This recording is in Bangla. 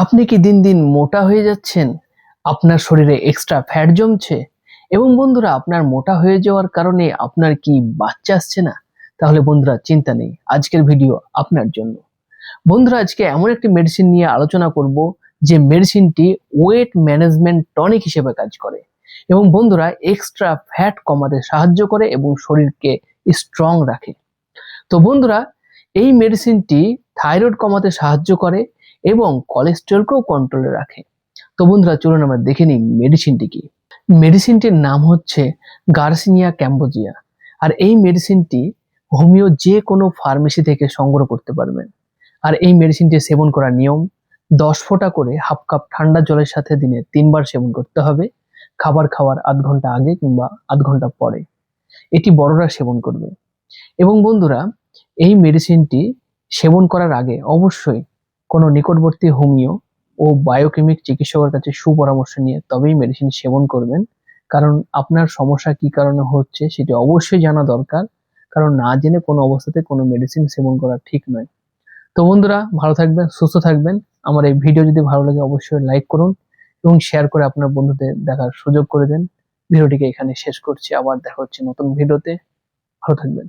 আপনি কি দিন দিন মোটা হয়ে যাচ্ছেন? আপনার শরীরে এক্সট্রা ফ্যাট জমছে? এবং বন্ধুরা, আপনার মোটা হয়ে যাওয়ার কারণে আপনার কি বাচ্চা আসছে না? তাহলে বন্ধুরা, চিন্তা নেই। আজকের ভিডিও আপনার জন্য। বন্ধুরা, আজকে এমন একটি মেডিসিন নিয়ে আলোচনা করব, যে মেডিসিনটি ওয়েট ম্যানেজমেন্ট টনিক হিসেবে কাজ করে। এবং বন্ধুরা এক্সট্রা ফ্যাট কমাতে সাহায্য করে এবং শরীরকে স্ট্রং রাখে। তো বন্ধুরা, এই মেডিসিনটি থাইরয়েড কমাতে সাহায্য করে এবং কোলেস্টেরলকেও কন্ট্রোলে রাখে। তো বন্ধুরা, চলুন আমরা দেখে নিই মেডিসিনটি কি। মেডিসিনটির নাম হচ্ছে গার্সিনিয়া ক্যাম্বোজিয়া আর এই মেডিসিনটি হোমিও যে কোনো ফার্মেসি থেকে সংগ্রহ করতে পারবেন। আর এই মেডিসিনটি সেবন করার নিয়ম, দশ ফোঁটা করে হাফ কাপ ঠান্ডা জলের সাথে দিনে তিনবার সেবন করতে হবে, খাবার খাওয়ার আধ ঘণ্টা আগে কিংবা আধ ঘণ্টা পরে। এটি বড়রা সেবন করবে। এবং বন্ধুরা, এই মেডিসিনটি সেবন করার আগে অবশ্যই কোনো নিকটবর্তী হোমিও ও বায়োকেমিক চিকিৎসকের কাছে সুপরামর্শ নিয়ে তবেই মেডিসিন সেবন করবেন। কারণ আপনার সমস্যা কি কারণে হচ্ছে সেটি অবশ্যই জানা দরকার। কারণ না জেনে কোনো অবস্থাতে কোনো মেডিসিন সেবন করা ঠিক নয়। তো বন্ধুরা, ভালো থাকবেন, সুস্থ থাকবেন। আমার এই ভিডিও যদি ভালো লাগে অবশ্যই লাইক করুন এবং শেয়ার করে আপনার বন্ধুদের দেখার সুযোগ করে দেন। ভিডিওটিকে এখানে শেষ করছি। আবার দেখা হচ্ছে নতুন ভিডিওতে। ভালো থাকবেন।